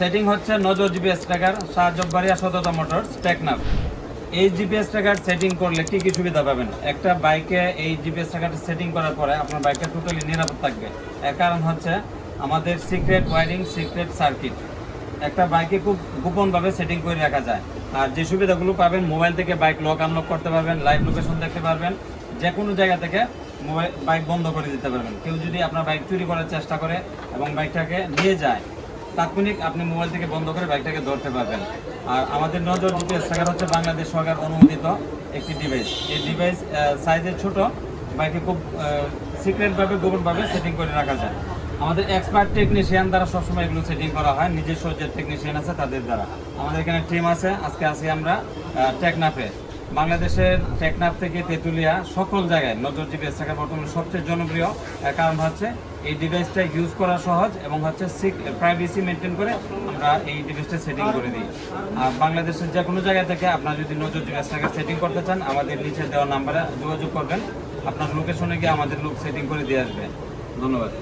Setting হচ্ছে নজর GPS tracker সাহায্যবাড়িয়া সততা মোটরস টেকনাফ এই জিপিএস ট্র্যাকার সেটিং করলে কি কি সুবিধা পাবেন? একটা বাইকে এই জিপিএস ট্র্যাকার সেটিং করার পরে আপনার বাইকটা টোটালি নিরাপদ থাকবে। এর কারণ হচ্ছে আমাদের সিক্রেট ওয়ারিং সিক্রেট সার্কিট একটা বাইকে খুব গোপনভাবে সেটিং করে রাখা যায়। আর যে সুবিধাগুলো পাবেন মোবাইল থেকে বাইক লক আনলক করতে পারবেন লাইভ লোকেশন দেখতে পারবেন যে কোনো জায়গা থেকে মোবাইল বাইক বন্ধ করে দিতে পারবেন। কেউ যদি আপনার বাইক চুরি করার চেষ্টা করে এবং বাইকটাকে নিয়ে যায় তাৎক্ষণিক আপনি মোবাইল থেকে বন্ধ করে বাইকটাকে ধরতে পারবেন। আর আমাদের নজর জিপিএস ট্র্যাকার হচ্ছে বাংলাদেশ সরকার অনুমোদিত একটি ডিভাইস এই ডিভাইস সাইজের ছোট, বাইকে খুব সিক্রেটভাবে গোপনভাবে সেটিং করে রাখা যায়। আমাদের এক্সপার্ট টেকনিশিয়ান দ্বারা সবসময় এগুলো সেটিং করা হয়। নিজস্ব যে টেকনিশিয়ান আছে তাদের দ্বারা। আমাদের এখানে টিম আছে। আজকে আছি আমরা টেকনাফে বাংলাদেশের টেকনাফ থেকে তেঁতুলিয়া সকল জায়গায় নজর জিপিএস ট্র্যাকার বর্তমানে সবচেয়ে জনপ্রিয় কারণ হচ্ছে এই ডিভাইসটা ইউজ করা সহজ এবং হচ্ছে প্রাইভেসি মেনটেন করে আমরা এই ডিভাইসটা সেটিং করে দিই। আর বাংলাদেশের যে কোনো জায়গা থেকে আপনারা যদি নজর ট্র্যাকার সেটিং করতে চান, আমাদের নিচে দেওয়া নাম্বারে যোগাযোগ করবেন। আপনার লোকেশনে গিয়ে আমাদের লোক সেটিং করে দিয়ে আসবে। ধন্যবাদ।